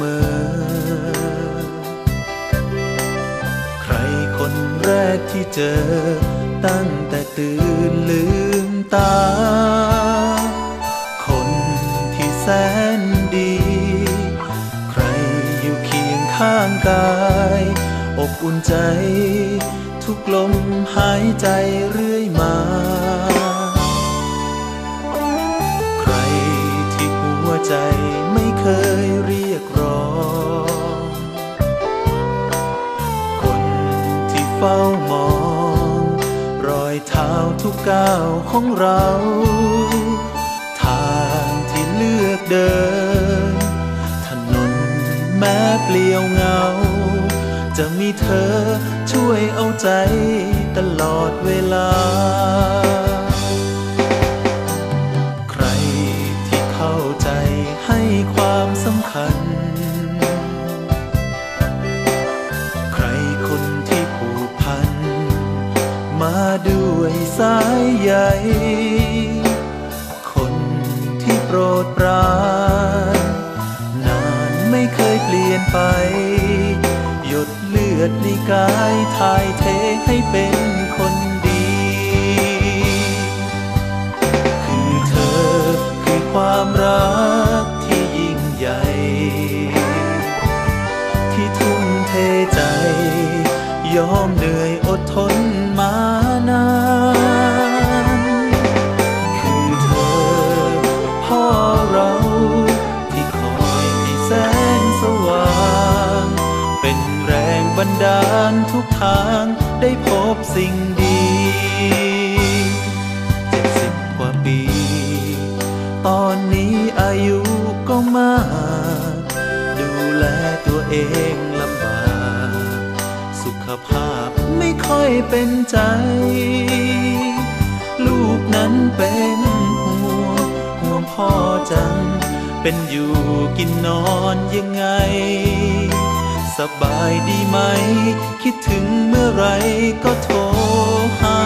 มอ ใครคนแรกที่เจอ ตั้งแต่ตื่นลืมตา คนที่แสนดี ใครอยู่เคียงข้างกาย อบอุ่นใจ ทุกลมหายใจเรื่อยมา ก้าวของเรา ทางที่เลือกเดิน ถนนแม้เปลี่ยวเหงา จะมีเธอช่วยเอาใจตลอดเวลา มาด้วยสายใยคนที่โปรดปราน นานไม่เคยเปลี่ยนไป หยดเลือดในกายทายเทให้เป็นคนดี คือเธอคือความรักที่ยิ่งใหญ่ ที่ทุ่มเทใจ ยอมเหนื่อยอดทนมานานคือเธอ พ่อเราที่คอยให้แสงสว่าง เป็นแรงบันดาลทุกทางได้พบสิ่งดีเจ็ดสิบกว่าปี ตอนนี้อายุก็มาก ดูแลตัวเองลำ ภาพไม่ค่อยเป็นใจ ลูกนั้นเป็นห่วงห่วงพ่อจัง เป็นอยู่กินนอนยังไง สบายดีไหม คิดถึงเมื่อไรก็โทรหา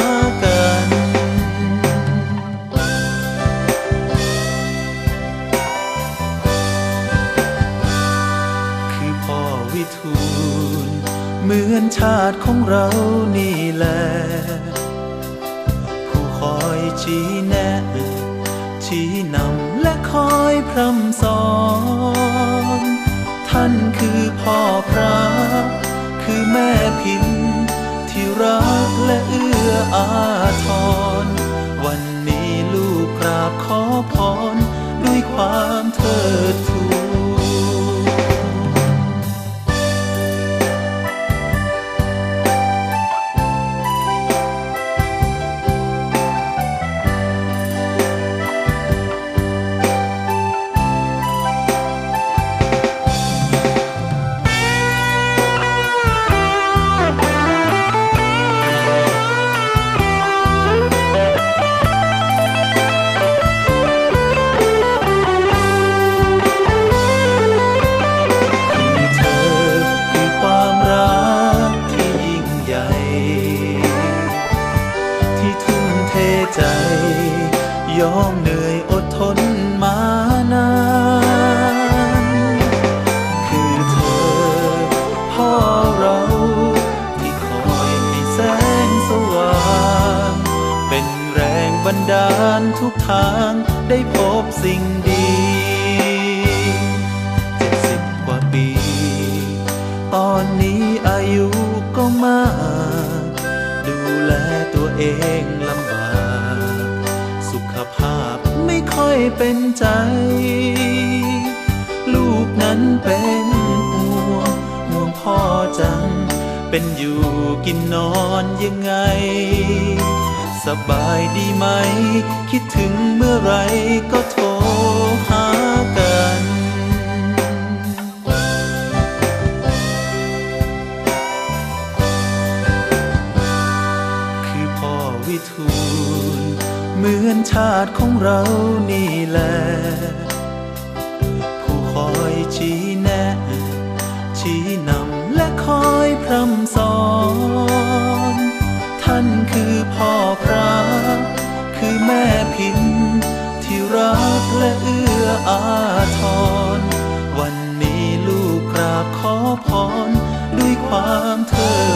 มือนชาติของเรานี่แหละ ผู้คอยชี้แนะ ชี้นำและคอยพร่ำสอน ท่านคือพ่อพระ คือแม่พิมพ์ที่รักและเอื้อ ทุกทางได้พบสิ่งดีเจ็ดสิบกว่าปี ตอนนี้อายุก็มาก ดูแลตัวเองลำบาก สุขภาพไม่ค่อยเป็นใจ ลูกนั้นเป็นห่วงห่วงพ่อจัง เป็นอยู่กินนอนยังไง สบายดีไหม คิดถึงเมื่อไรก็โทรหากันคือพ่อวิทูลเหมือนชาติของเรานี่แหละผู้คอยชี้แนะชี้นำและคอยพร่ำสอน ท่านคือพ่อ พินที่รักและเอื้ออาทร วันนี้ลูกกราบขอพรด้วยความเทอ